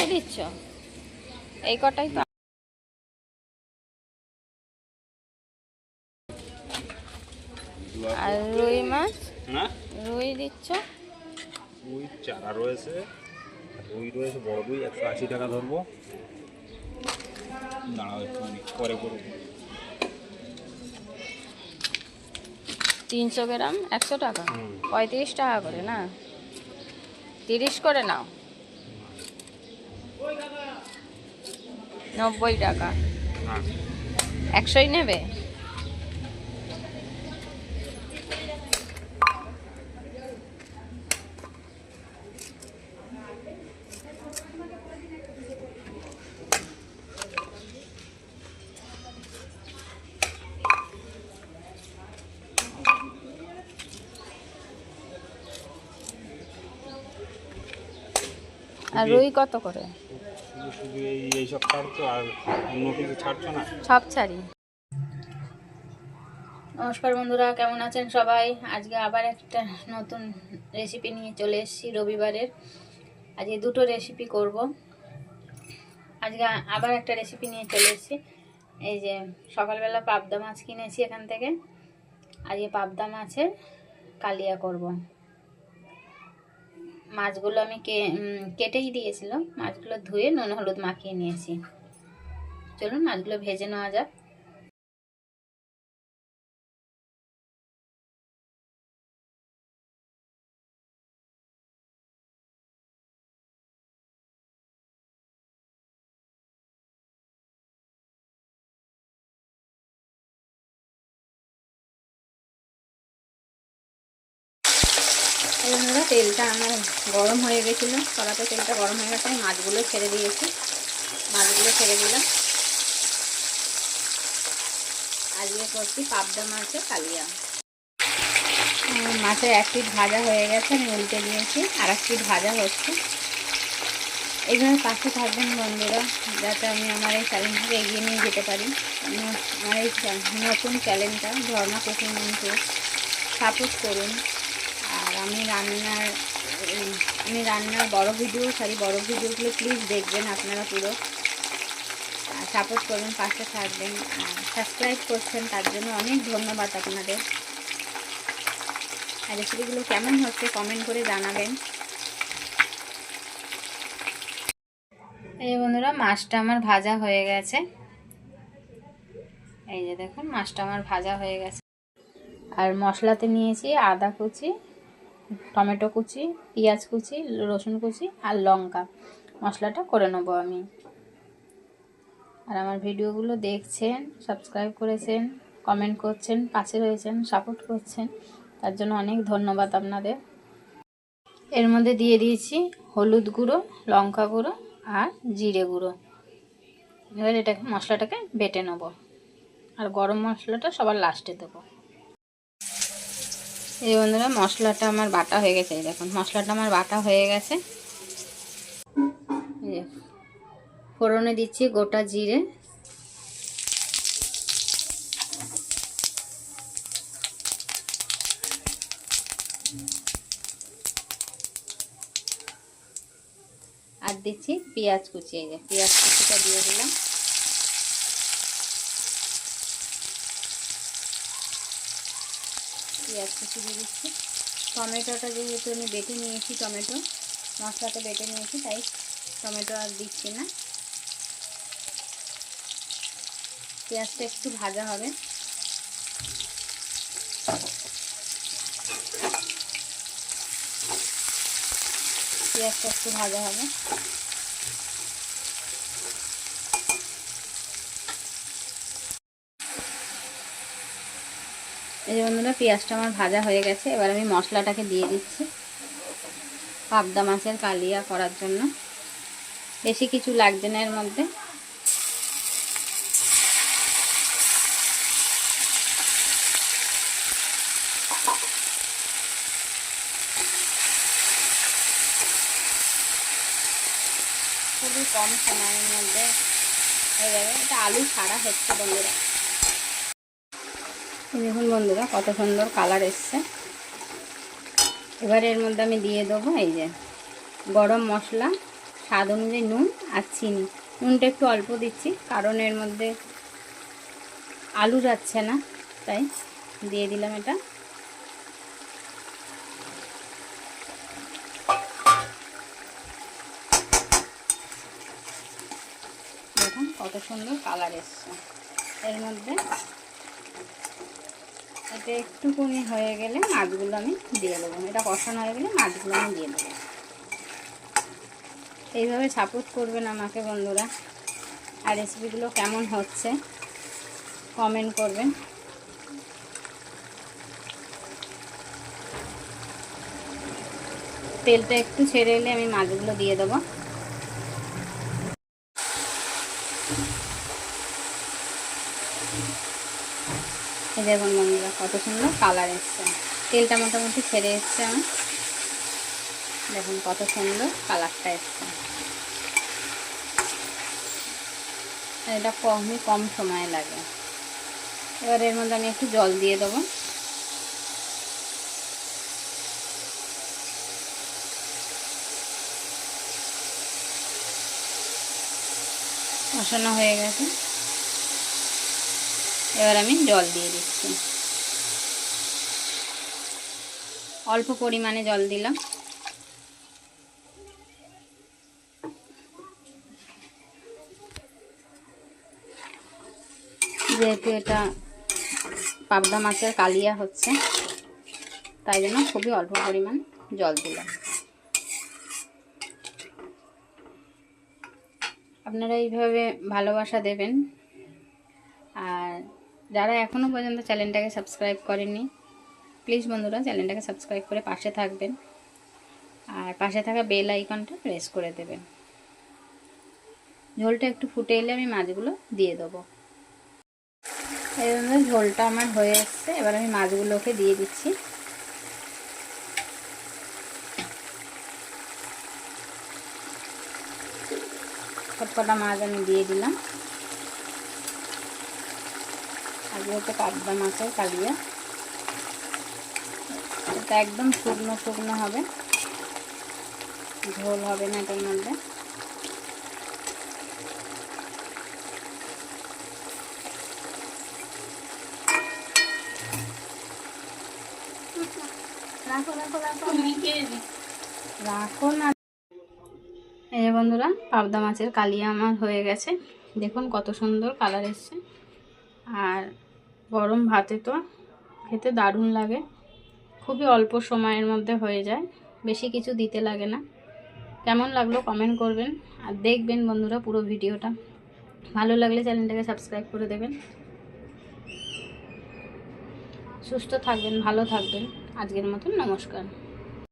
কটাই দিচ্ছ? এই কটাই তো আর রুই মাছ? না রুই দিচ্ছ? রুই চারা রয়েছে। রুই রয়েছে বড় রুই একশো আশি টাকা ধরবো। দাঁড়াও একটুখানি পরে করব। তিনশো গ্রাম একশো টাকা। পঁয়ত্রিশ টাকা করে না? তিরিশ করে নাও। নব্বই টাকা। একশোই নেবে? আর রুই কত করে? শুধু শুধু এই এইসব ছাড়ছো আর অন্য কিছু ছাড়ছো না। সব ছাড়ি। নমস্কার বন্ধুরা কেমন আছেন সবাই? আজকে আবার একটা নতুন রেসিপি নিয়ে চলে এসেছি রবিবারের। আজকে দুটো রেসিপি করব। আজকে আবার একটা রেসিপি নিয়ে চলে এসেছি। এই যে সকালবেলা পাবদা মাছ কিনেছি এখান থেকে। আজকে পাবদা মাছের কালিয়া করব। মাছগুলো আমি কেটেই দিয়েছিলাম। মাছগুলো ধুয়ে নুন, হলুদ মাখিয়ে নিয়েছি। চলুন মাছগুলো ভেজে নেওয়া যাক। বন্ধুরা, তেলটা আমার গরম হয়ে গেছিল। কড়াতে তেলটা গরম হয়ে গেছে, আমি মাছগুলো ছেড়ে দিয়েছি। মাছগুলো ছেড়ে দিলাম। আজকে করছি পাবদা মাছের কালিয়া। মাছের এক পিঠ ভাজা হয়ে গেছে, আমি উল্টে দিয়েছি আর এক পিঠ ভাজা হচ্ছে। এইভাবে পাশে থাকবেন বন্ধুরা, যাতে আমি আমার এই চ্যালেঞ্জটাকে এগিয়ে নিয়ে যেতে পারি। আমার এই নতুন চ্যালেঞ্জটা ঝর্ণা কুকিং সাপোর্ট করুন। আমি রান্নার আমি রান্নার বড় ভিডিও সরি বড় ভিডিওগুলো প্লিজ দেখবেন আপনারা পুরো। সাপোর্ট করবেন, পাশে থাকবেন সাবস্ক্রাইব করছেন, তার জন্য অনেক ধন্যবাদ আপনাদের। আর রেসিপিগুলো কেমন হচ্ছে কমেন্ট করে জানাবেন। এই বন্ধুরা, মাছটা আমার ভাজা হয়ে গেছে। এই যে দেখুন, মাছটা আমার ভাজা হয়ে গেছে। আর মশলাতে নিয়েছি আদা কুচি টমেটো কুচি, পেঁয়াজ কুচি, রসুন কুচি আর লঙ্কা। মশলাটা করে নেব আমি। আর আমার ভিডিওগুলো দেখছেন সাবস্ক্রাইব করেছেন কমেন্ট করছেন, পাশে রয়েছেন সাপোর্ট করছেন, তার জন্য অনেক ধন্যবাদ আপনাদের। এর মধ্যে দিয়ে দিয়েছি হলুদ গুঁড়ো, লঙ্কা গুঁড়ো আর জিরে গুঁড়ো। এবার এটাকে, মশলাটাকে বেটে নেব। আর গরম মশলাটা সবার লাস্টে দেবো। এই বন্ধুরা, মশলাটা আমার বাটা হয়ে গেছে, এই দেখুন, মশলাটা আমার বাটা হয়ে গেছে। ফোড়নে দিচ্ছি গোটা জিরে। আর দিচ্ছি পেঁয়াজ কুচি, এই যে, পেঁয়াজ কুচিটা দিয়ে দিলাম। পেঁয়াজ কুচি দিচ্ছি। টমেটোটা যেহেতু আমি বেটে নিয়েছি, টমেটো মশলাটা বেটে নিয়েছি, তাই টমেটো আর দিচ্ছি না। পেঁয়াজটা একটু ভাজা হবে। পেঁয়াজটা একটু ভাজা হবে। এই যে বন্ধুরা, পেঁয়াজটা আমার ভাজা হয়ে গেছে। এবার আমি মশলাটাকে দিয়ে দিচ্ছি পাবদা মাছের কালিয়া করার জন্য। বেশি কিছু লাগছে না এর মধ্যে। খুবই কম সময়ের মধ্যে হয়ে যাবে। এটা আলু ছাড়া হচ্ছে বন্ধুরা। দেখুন বন্ধুরা কত সুন্দর কালার এসছে। এবার এর মধ্যে আমি দিয়ে দেবো এই যে গরম মশলা, স্বাদ অনুযায়ী নুন আর চিনি। নুনটা একটু অল্প দিচ্ছি, কারণ এর মধ্যে আলু যাচ্ছে না, তাই দিয়ে দিলাম এটা। দেখুন কত সুন্দর কালার এসছে। এর মধ্যে এটা একটুকুনি হয়ে গেলে মাছগুলো আমি দিয়ে দেবো। এটা কষানো হয়ে গেলে মাছগুলো আমি দিয়ে দেবো। এইভাবে সাপোর্ট করবেন আমাকে বন্ধুরা। আর রেসিপিগুলো কেমন হচ্ছে কমেন্ট করবেন। তেলটা একটু ছেড়ে এলে আমি মাছগুলো দিয়ে দেবো। দেখুন বন্ধুরা, কত সুন্দর কালার এসছে। তেলটা মোটামুটি ছেড়ে এসছে আমার। দেখুন কত সুন্দর কালারটা এসছে। এটা কমই কম সময় লাগে। এবার এর মধ্যে আমি একটু জল দিয়ে দেবো। কষানো হয়ে গেছে। এবার আমি জল দিয়ে দিচ্ছি। অল্প পরিমাণে জল দিলাম। যেহেতু এটা পাবদা মাছের কালিয়া হচ্ছে, তাই জন্য খুবই অল্প পরিমাণ জল দিলাম। আপনারা এইভাবে ভালোবাসা দেবেন। আর যারা এখনও পর্যন্ত চ্যানেলটাকে সাবস্ক্রাইব করেনি প্লিজ বন্ধুরা চ্যানেলটাকে সাবস্ক্রাইব করে পাশে থাকবেন। আর পাশে থাকা বেল আইকনটা প্রেস করে দেবেন। ঝোলটা একটু ফুটে এলে আমি মাছগুলো দিয়ে দেবো। এবার ঝোলটা আমার হয়ে এসছে। এবার আমি মাছগুলোকে দিয়ে দিচ্ছি। সবকটা মাছ আমি দিয়ে দিলাম। আজকে হচ্ছে পাবদা মাছের কালিয়া। এটা একদম শুকনো শুকনো হবে। ঝোল হবে না এটার মধ্যে। রাখো না। এই যে বন্ধুরা পাবদা মাছের কালিয়া আমার হয়ে গেছে। দেখুন কত সুন্দর কালার এসছে। আর গরম ভাতে তো, খেতে দারুণ লাগে। খুবই অল্প সময়ের মধ্যে হয়ে যায়, বেশি কিছু দিতে লাগে না। কেমন লাগল কমেন্ট করবেন, আর দেখবেন বন্ধুরা পুরো ভিডিওটা। ভালো লাগলে চ্যানেলটাকে সাবস্ক্রাইব করে দেবেন। সুস্থ থাকবেন, ভালো থাকবেন। আজকের মতন নমস্কার।